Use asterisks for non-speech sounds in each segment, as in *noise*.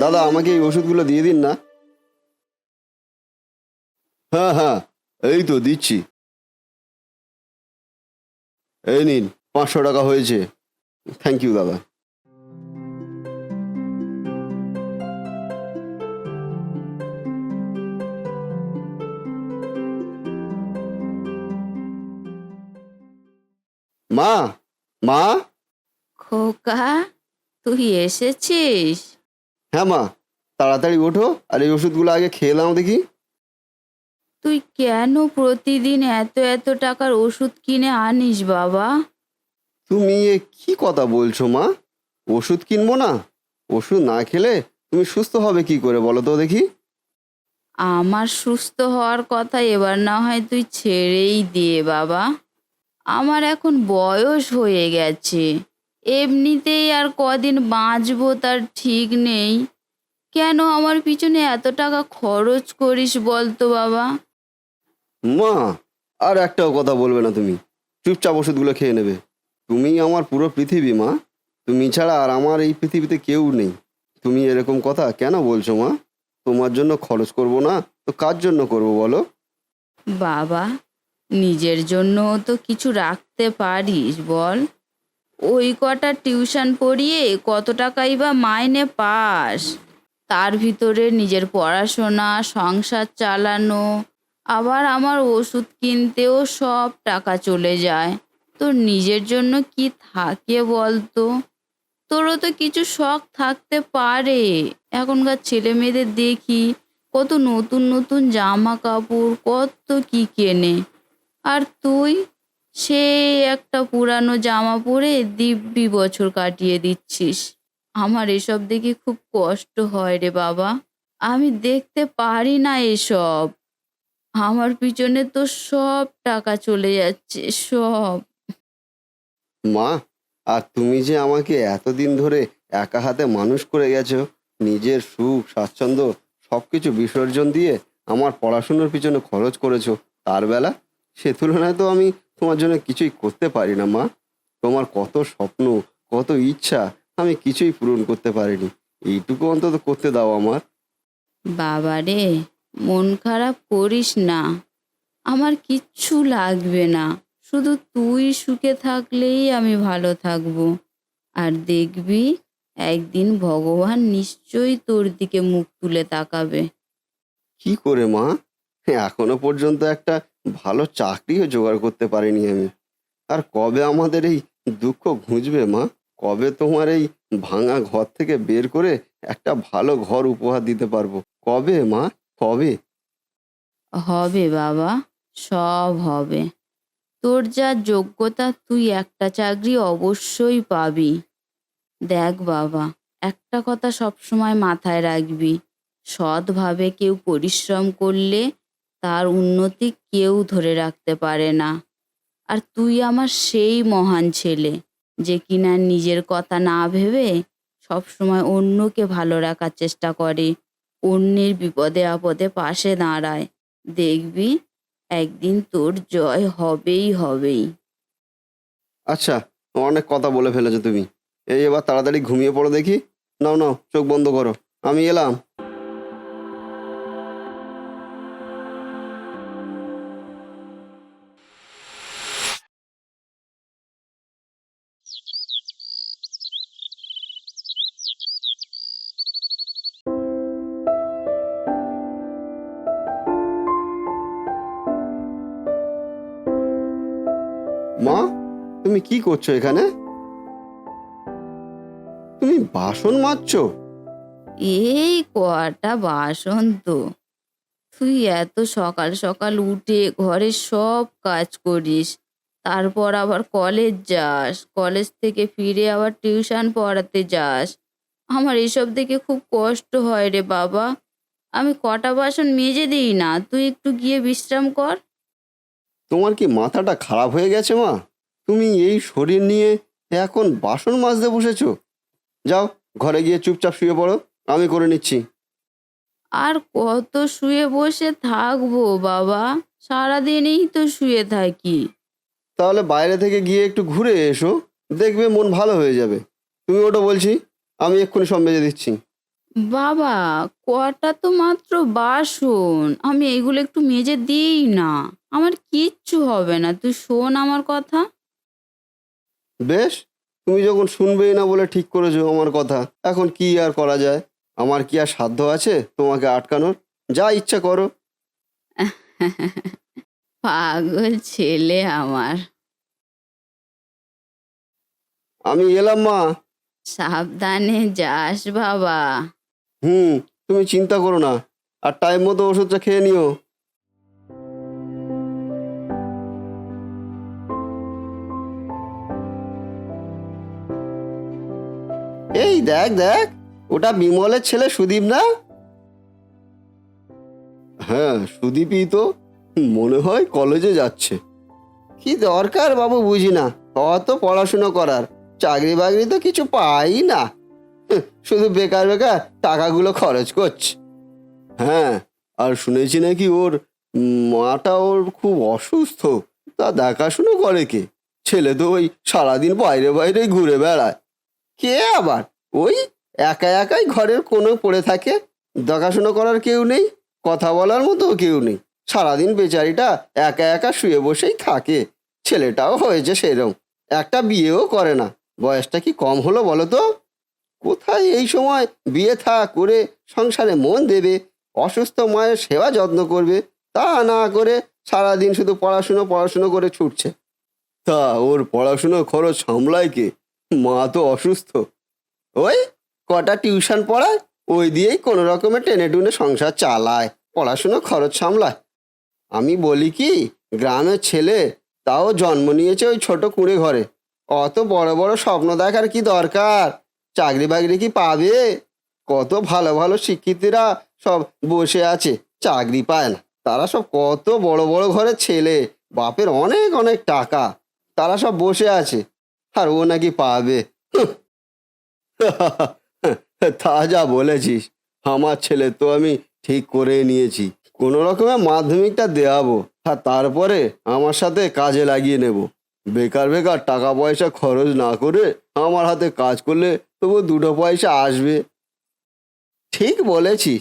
দাদা, আমাকে এই ওষুধগুলো দিয়ে দিন না। হ্যাঁ হ্যাঁ এই তো দিচ্ছি। এই নিন, পাঁচশো টাকা হয়েছে। থ্যাংক ইউ দাদা। মা মা? খোকা, তুই এসেছিস? হ্যাঁ মা তাড়াতাড়ি ওঠো আর এই ওষুধগুলো আগে খেয়ে নাও দেখি। তুই কেন প্রতিদিন এত এত টাকার ওষুধ কিনে আনিস বাবা? তুমি এ কি কথা বলছো মা? ওষুধ কিনবো না? ওষুধ না খেলে তুমি সুস্থ হবে কি করে বলো তো দেখি। আমার সুস্থ হওয়ার কথা এবার না হয় তুই ছেড়েই দিয়ে বাবা। আমার এখন বয়স হয়ে গেছে। এমনিতেই আর কদিন বাঁচবো তার ঠিক নেই। কেন আমার পিছনে এত টাকা খরচ করিস বলতো বাবা? মা আর একটাও কথা বলবে না তুমি। চুপচাপ ওষুধগুলো খেয়ে নেবে। তুমি আমার পুরো পৃথিবী মা। তুমি ছাড়া আর আমার এই পৃথিবীতে কেউ নেই। তুমি এরকম কথা কেন বলছো মা? তোমার জন্য খরচ করব না তো কার জন্য করব বলো? বাবা নিজের জন্য তো কিছু রাখতে পারিস বল। ওই কটা টিউশন পড়িয়ে কত টাকাই বা মাইনে পাস। তার ভিতরে নিজের পড়াশোনা, সংসার চালানো, আবার আমার ওষুধ কিনতেও সব টাকা চলে যায়। তোর নিজের জন্য কি থাকে বলতো? তোরও তো কিছু শখ থাকতে পারে। এখনকার ছেলে মেয়েদের দেখি কত নতুন নতুন জামা কাপড়, কত কি কেনে। আর তুই? সে একটা পুরানো জামা পরে দিব্যি বছর কাটিয়ে দিচ্ছিস। আমার এসব দেখে খুব কষ্ট হয় রে বাবা। আমি দেখতে পারি না এসব। আমার পিছনে তো সব টাকা চলে যাচ্ছে, সব। মা, আর তুমি যে আমাকে এতদিন ধরে একা হাতে মানুষ করে গেছো, নিজের সুখ, স্বাচ্ছন্দ্য, সবকিছু বিসর্জন দিয়ে আমার পড়াশুনোর পিছনে খরচ করেছ, তার বেলা? সে তুলনায় তো আমি তোমার জন্য কিছুই করতে পারি না মা। তোমার কত স্বপ্ন কত ইচ্ছা আমি কিছুই পূরণ করতে পারিনি। এইটুকু অন্তত করতে দাও আমার। বাবা রে মন খারাপ করিস না। আমার কিচ্ছু লাগবে না। শুধু তুই সুখে থাকলেই আমি ভালো থাকব। আর দেখবি একদিন ভগবান নিশ্চয়ই তোর দিকে মুখ তুলে তাকাবে। কি করে মা? এখনও পর্যন্ত একটা ভালো চাকরিও জোগাড় করতে পারিনি আমি। আর কবে আমাদের এই দুঃখ ঘুঁচবে, মা? কবে তোমার এই ভাঙা ঘর থেকে বের করে একটা ভালো ঘর উপহার দিতে পারব? কবে, মা? কবে? হবে, বাবা। সব হবে। তোর যা যোগ্যতা, তুই একটা চাকরি অবশ্যই পাবি। দেখ, বাবা, একটা কথা সবসময় মাথায় রাখবি। সৎভাবে কেউ পরিশ্রম করলে তার উন্নতি কেউ ধরে রাখতে পারে না। আর তুই আমার সেই মহান ছেলে যে কিনা নিজের কথা না ভেবে সবসময় অন্যকে ভালো রাখার চেষ্টা করে। অন্যের বিপদে আপদে পাশে দাঁড়ায়। দেখবি একদিন তোর জয় হবেই হবেই। আচ্ছা অনেক কথা বলে ফেলেছো তুমি। এই এবার তাড়াতাড়ি ঘুমিয়ে পড়ো দেখি। নাও নাও, চোখ বন্ধ করো। আমি এলাম। মা, তুমি কি করছ এখানে? তুমি বাসন মাজছো? এই কটা বাসন তো। তুই এত সকাল সকাল উঠে ঘরের সব কাজ করিস, তারপর আবার কলেজ যাস, কলেজ থেকে ফিরে আবার টিউশন পড়াতে যাস। আমার এসব দেখে খুব কষ্ট হয় রে বাবা। আমি কটা বাসন মেজে দিই না, তুই একটু গিয়ে বিশ্রাম কর। তোমার কি মাথাটা খারাপ হয়ে গেছে মা? তুমি এই শরীর নিয়ে এখন বাসন মাজতে বসেছো। যাও ঘরে গিয়ে চুপচাপ শুয়ে পড়ো আমি করে নিচ্ছি। আর কত শুয়ে বসে থাকব বাবা? সারাদিনই তো শুয়ে থাকি। তাহলে বাইরে থেকে গিয়ে একটু ঘুরে এসো দেখবে মন ভালো হয়ে যাবে। তুমি ওটা বলছি আমি এক্ষুনি সব মেজে দিচ্ছি। বাবা কটা তো মাত্র বাসন। আমি এইগুলো একটু মেজে দিই না। আমার কিচ্ছু হবে না। তুই শোন আমার কথা। বেশ তুমি যখন শুনবেই না বলে ঠিক করেছ আমার কথা এখন কি আর করা যায়? আমার কি আর সাধ্য আছে তোমাকে আটকানোর? যা ইচ্ছা করো। *laughs* পাগল ছেলে আমার। আমি এলাম মা। সাবধানে যাস বাবা। হুম তুমি চিন্তা করো না। আর টাইম মতো ওষুধটা খেয়ে নিও। এই দেখ দেখ। ওটা বিমলের ছেলে সুদীপ না? হ্যাঁ সুদীপই তো মনে হয় কলেজে যাচ্ছে। কি দরকার বাবু বুঝি না। অত পড়াশুনো করার। চাকরি বাকরি তো কিছু পাই না। শুধু বেকার বেকার টাকাগুলো খরচ করছে। হ্যাঁ আর শুনেছি নাকি ওর মাটা ওর খুব অসুস্থ। তা দেখাশুনো করে কে? ছেলে তো ওই সারাদিন বাইরে বাইরে ঘুরে বেড়ায়। কে আবার? ওই একা একাই ঘরের কোনো পড়ে থাকে। দেখাশুনো করার কেউ নেই, কথা বলার মতো কেউ নেই। সারাদিন বেচারিটা একা একা শুয়ে বসেই থাকে। ছেলেটাও হয়েছে সেরম, একটা বিয়েও করে না। বয়সটা কি কম হলো বলো তো? কোথায় এই সময় বিয়ে থা করে সংসারে মন দেবে, অসুস্থ মায়ের সেবা যত্ন করবে, তা না করে সারাদিন শুধু পড়াশুনো পড়াশুনো করে ছুটছে। তা ওর পড়াশুনো খরচ সামলায় কে? মা তো অসুস্থ। ওই কটা টিউশন পড়ায়, ওই দিয়েই কোনো রকমের টেনে টুনে সংসার চালায়, পড়াশুনো খরচ সামলায়। আমি বলি কি, গ্রামের ছেলে, তাও জন্ম নিয়েছে ওই ছোট কুঁড়ে ঘরে। অত বড় বড় স্বপ্ন দেখার কি দরকার? চাকরি বাকরি কি পাবে? কত ভালো ভালো শিক্ষিতরা সব বসে আছে, চাকরি পায় না। তারা সব কত বড় বড় ঘরের ছেলে, বাপের অনেক অনেক টাকা। তারা সব বসে আছে আর ও নাকি পাবে। *laughs* তা যা বলেছিস। আমার ছেলে তো আমি ঠিক করে নিয়েছি। কোনো রকমে মাধ্যমিকটা দেওয়াবো আর তারপরে আমার সাথে কাজে লাগিয়ে নেব। বেকার বেকার টাকা পয়সা খরচ না করে আমার হাতে কাজ করলে তবু দুটো পয়সা আসবে। ঠিক বলেছিস।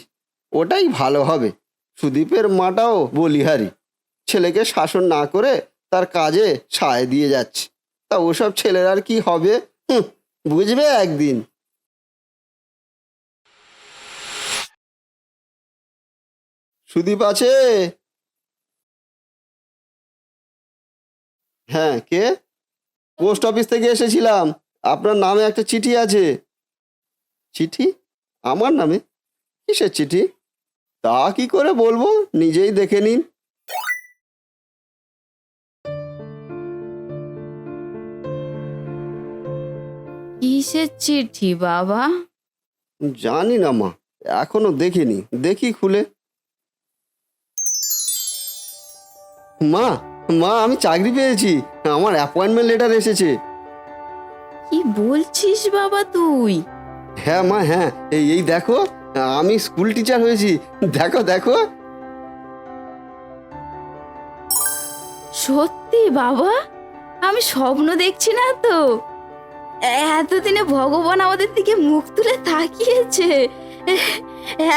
ওটাই ভালো হবে। সুদীপের মাটাও বলিহারি। ছেলেকে শাসন না করে তার কাজে সায় দিয়ে যাচ্ছে। তা ওসব ছেলের আর কি হবে? বুঝবে একদিন। সুদীপ আছে? হ্যাঁ কে? পোস্ট অফিস থেকে এসেছিলাম। আপনার নামে একটা চিঠি আছে। চিঠি? আমার নামে? কিসের চিঠি? তা কি করে বলব? নিজেই দেখে নিন। কিসের চিঠি বাবা। জানি না মা। এখনও দেখিনি। দেখি খুলে। মা মা আমি চাকরি পেয়েছি। আমার অ্যাপয়েন্টমেন্ট লেটার এসেছে। কি বলছিস বাবা তুই? হ্যাঁ মা হ্যাঁ। এই এই দেখো আমি স্কুল টিচার হয়েছি। দেখো দেখো। সত্যি বাবা? আমি স্বপ্ন দেখছি না তো। এতদিনে ভগবান আমাদের দিকে মুখ তুলে তাকিয়েছে।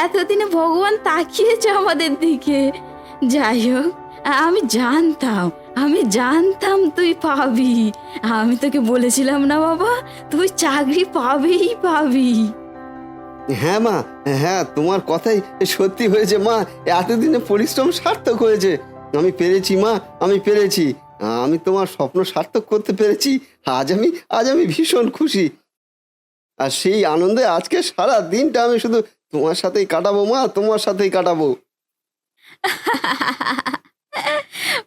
এতদিনে ভগবান তাকিয়েছে আমাদের দিকে। যাই হোক, আমি জানতাম আমি জানতাম তুই পাবি। আমি তোকে বলেছিলাম না বাবা, তুই চাকরি পাবেই পাবি। হ্যাঁ মা হ্যাঁ তোমার কথাই সত্যি হয়েছে মা। এতদিনে পরিশ্রম সার্থক হয়েছে। আমি পেরেছি মা, আমি পেরেছি। আমি তোমার স্বপ্ন সার্থক করতে পেরেছি। আজ আমি আজ আমি ভীষণ খুশি। আর সেই আনন্দে আজকে সারা দিনটা আমি শুধু তোমার সাথেই কাটাবো, মা, তোমার সাথেই কাটাবো।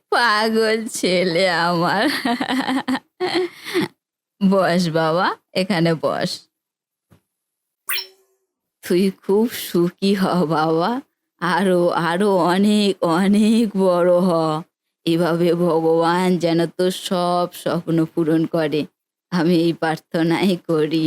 পাগল ছেলে আমার। বস বাবা, এখানে বস। তুই খুব সুখী হ বাবা। আরও আরও অনেক অনেক বড় হ। এভাবে ভগবান যেন তোর সব স্বপ্ন পূরণ করে। আমি এই প্রার্থনাই করি।